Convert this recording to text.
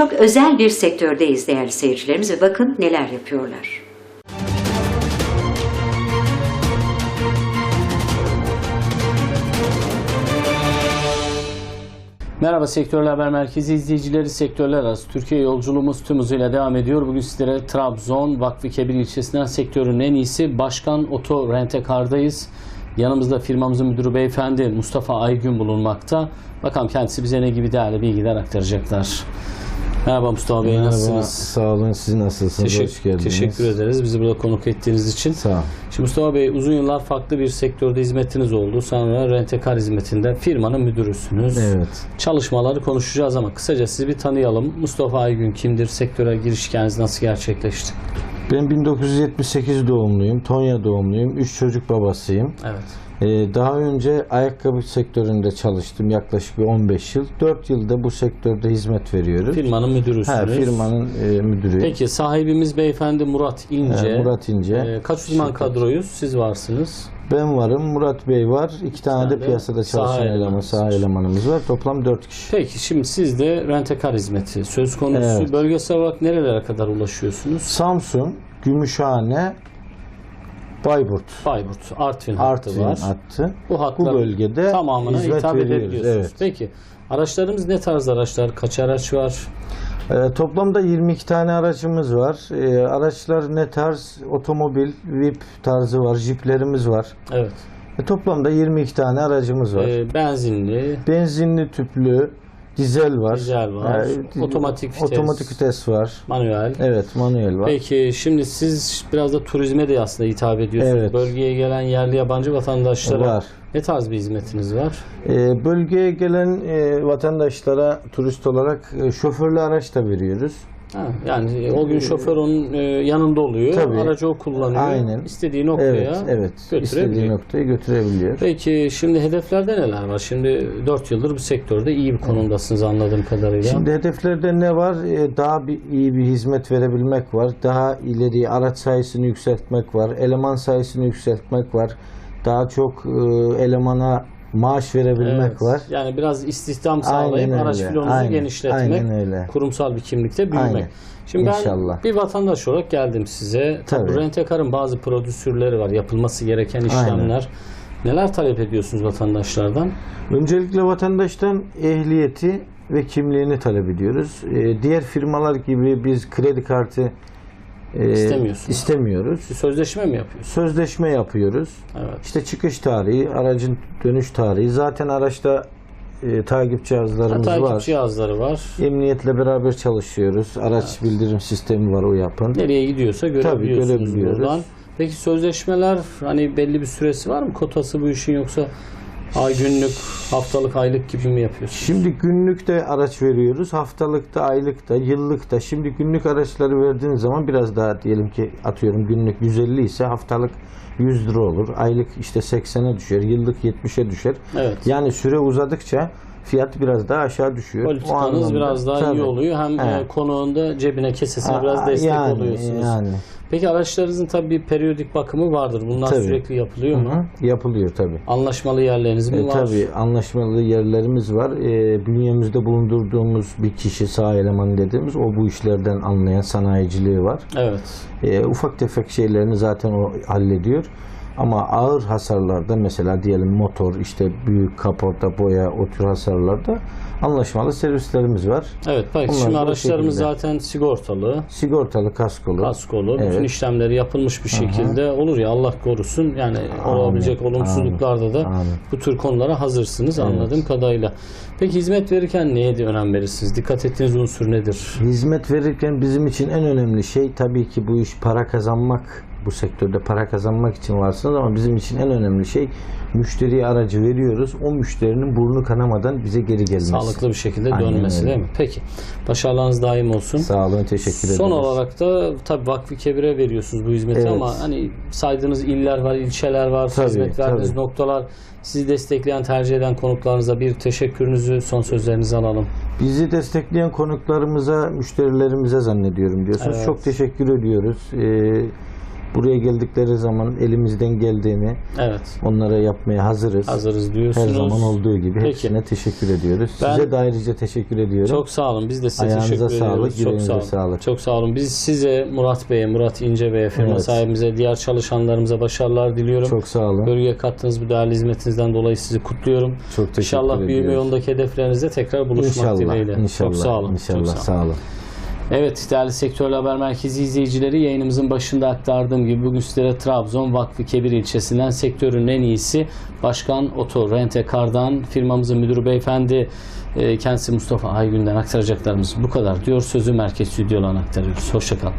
çok özel bir sektördeyiz değerli seyircilerimiz ve bakın neler yapıyorlar. Merhaba Sektörler Haber Merkezi izleyicileri sektörler arası Türkiye yolculuğumuz tüm hızıyla devam ediyor. Bugün sizlere Trabzon Vakfı Kebir ilçesinden sektörün en iyisi Başkan Oto Rentekar'dayız. Yanımızda firmamızın müdürü beyefendi Mustafa Aygün bulunmakta. Bakalım kendisi bize ne gibi değerli bilgiler aktaracaklar. Merhaba Mustafa Bey Merhaba, nasılsınız? Sağ olun. Siz nasılsınız? Hoş Teşekkür, geldiniz. teşekkür ederiz bizi burada konuk ettiğiniz için. Sağ ol. Şimdi Mustafa Bey uzun yıllar farklı bir sektörde hizmetiniz oldu. Sonra rentekar hizmetinde firmanın müdürüsünüz. Evet. Çalışmaları konuşacağız ama kısaca sizi bir tanıyalım. Mustafa Aygün kimdir? Sektöre giriş hikayeniz nasıl gerçekleşti? Ben 1978 doğumluyum. Tonya doğumluyum. Üç çocuk babasıyım. Evet. Ee, daha önce ayakkabı sektöründe çalıştım yaklaşık bir 15 yıl. 4 yılda bu sektörde hizmet veriyoruz. Firmanın müdürüsünüz. Ha, firmanın e, müdürü. Peki sahibimiz beyefendi Murat İnce. Ee, Murat İnce. Ee, kaç uzman kadroyuz? Siz varsınız. Ben varım. Murat Bey var. İki tane tane de de piyasada çalışan eleman, saha elemanımız var. Toplam 4 kişi. Peki şimdi sizde rentekar hizmeti söz konusu. Evet. Bölgesel olarak nerelere kadar ulaşıyorsunuz? Samsun, Gümüşhane, Bayburt. Bayburt, Artvin hattı Artvin var. hattı. Bu Bu hatların bölgede tamamına hizmet hitap veriyoruz. edebiliyorsunuz. Evet. Peki araçlarımız ne tarz araçlar? Kaç araç var? Ee, toplamda 22 tane aracımız var. Ee, araçlar ne tarz? Otomobil, VIP tarzı var. Jiplerimiz var. Evet. E, toplamda 22 tane aracımız var. Ee, benzinli, Benzinli, tüplü, dizel var. Dizel var. Ee, Otomatik vites. Otomatik vites var. manuel. Evet, manuel var. Peki şimdi siz biraz da turizme de aslında hitap ediyorsunuz. Evet. Bölgeye gelen yerli yabancı vatandaşlara Var. ne tarz bir hizmetiniz var? Ee, bölgeye gelen e, vatandaşlara turist olarak e, şoförlü araç da veriyoruz. Ha, yani o gün şoför onun e, yanında oluyor. Tabii. Aracı o kullanıyor. Aynen. İstediği noktaya Evet, evet. İstediği götürebiliyor. noktaya götürebiliyor. Peki şimdi hedeflerde neler var? Şimdi 4 yıldır bu sektörde iyi bir konumdasınız anladığım kadarıyla. Şimdi hedeflerde ne var? Ee, Daha bir, iyi bir hizmet verebilmek var. Daha ileri araç sayısını yükseltmek var. Eleman sayısını yükseltmek var. Daha çok e, elemana maaş verebilmek Evet. var. Yani biraz istihdam sağlayıp Aynen araç öyle. filonuzu Aynen. genişletmek, Aynen öyle. kurumsal bir kimlikte büyümek. Aynen. Şimdi ben İnşallah. bir vatandaş olarak geldim size. Tabii. Rentekar'ın bazı prodüsürleri var, yapılması gereken işlemler. Neler talep ediyorsunuz vatandaşlardan? Öncelikle vatandaştan ehliyeti ve kimliğini talep ediyoruz. Ee, Diğer firmalar gibi biz kredi kartı e, İstemiyorsunuz. istemiyoruz. Bir sözleşme mi yapıyorsunuz? Sözleşme yapıyoruz. Evet. İşte çıkış tarihi, aracın dönüş tarihi. Zaten araçta e, takip Ha, cihazlarımız takip var. cihazları var. Emniyetle beraber çalışıyoruz. Araç bildirim sistemi var o yapın. Nereye gidiyorsa görebiliyorsunuz görebiliyoruz. buradan. Peki sözleşmeler hani belli bir süresi var mı? Kotası bu işin yoksa ay günlük, haftalık, aylık gibi mi yapıyorsunuz? Şimdi günlük de araç veriyoruz. Haftalıkta, aylıkta, yıllıkta. Şimdi günlük araçları verdiğin zaman biraz daha diyelim ki atıyorum günlük 150 ise haftalık 100 lira olur. Aylık işte 80'e düşer. Yıllık 70'e düşer. Evet. Yani süre uzadıkça fiyat biraz daha aşağı düşüyor. Politikanız biraz daha iyi Tabii. oluyor. Hem He. konuğunda cebine kesesine Aa, biraz destek yani, oluyorsunuz. Yani. Peki araçlarınızın tabii bir periyodik bakımı vardır. Bunlar Tabii. sürekli yapılıyor mu? Hı, yapılıyor tabii. Anlaşmalı yerleriniz mi E, var? tabii anlaşmalı yerlerimiz var. E, bünyemizde bulundurduğumuz bir kişi sağ eleman dediğimiz o bu işlerden anlayan sanayiciliği var. Evet. E, ufak tefek şeylerini zaten o hallediyor. Ama ağır hasarlarda mesela diyelim motor, işte büyük kaporta, boya o tür hasarlarda anlaşmalı servislerimiz var. Evet. Bak Bunlar şimdi araçlarımız şekilde. zaten sigortalı, Sigortalı, kaskolu. kaskolu. Bütün Evet. işlemleri yapılmış bir şekilde olur ya Allah korusun. Yani olabilecek olumsuzluklarda da Amin. bu tür konulara hazırsınız anladığım kadarıyla. Peki hizmet verirken neye de önem verirsiniz? Dikkat ettiğiniz unsur nedir? Hizmet verirken bizim için en önemli şey tabii ki bu iş para kazanmak. Bu sektörde para kazanmak için varsınız ama bizim için en önemli şey müşteriye aracı veriyoruz. O müşterinin burnu kanamadan bize geri gelmesi. Sağlıklı bir şekilde Aynen dönmesi öyle. değil mi? Peki. Başarılarınız daim olsun. Sağ olun, teşekkür ederiz. Son olarak da tabii Vakfı Kebir'e veriyorsunuz bu hizmeti Evet. ama hani saydığınız iller var, ilçeler var, Tabii, hizmet verdiğiniz tabii. noktalar, sizi destekleyen, tercih eden konuklarınıza bir teşekkürünüzü, son sözlerinizi alalım. Bizi destekleyen konuklarımıza, müşterilerimize zannediyorum diyorsunuz. Evet. Çok teşekkür ediyoruz. Ee, Buraya geldikleri zaman elimizden geldiğini Evet. onlara yapmaya hazırız. Hazırız diyorsunuz. Her zaman olduğu gibi Peki. hepsine teşekkür ediyoruz. Ben- Size de ayrıca teşekkür ediyorum. Çok sağ olun. Biz de size Ayağınıza teşekkür sağlık, ediyoruz. Çok sağ olun. sağlık. Çok sağ olun. Biz size Murat Bey'e, Murat İnce Bey'e, firma Evet. sahibimize, diğer çalışanlarımıza başarılar diliyorum. Çok sağ olun. Bölgeye kattığınız bu değerli hizmetinizden dolayı sizi kutluyorum. Çok teşekkür İnşallah büyüme ediyoruz. yolundaki hedeflerinizde tekrar buluşmak İnşallah, dileğiyle. inşallah, Çok sağ olun. inşallah. Çok sağ olun. Sağ olun. Evet değerli Sektörel Haber Merkezi izleyicileri yayınımızın başında aktardığım gibi bugün sizlere Trabzon Vakfı Kebir ilçesinden sektörün en iyisi Başkan Oto Rentekar'dan firmamızın müdürü beyefendi e, kendisi Mustafa Aygün'den aktaracaklarımız bu kadar diyor. Sözü merkez stüdyolarına aktarıyoruz. Hoşçakalın.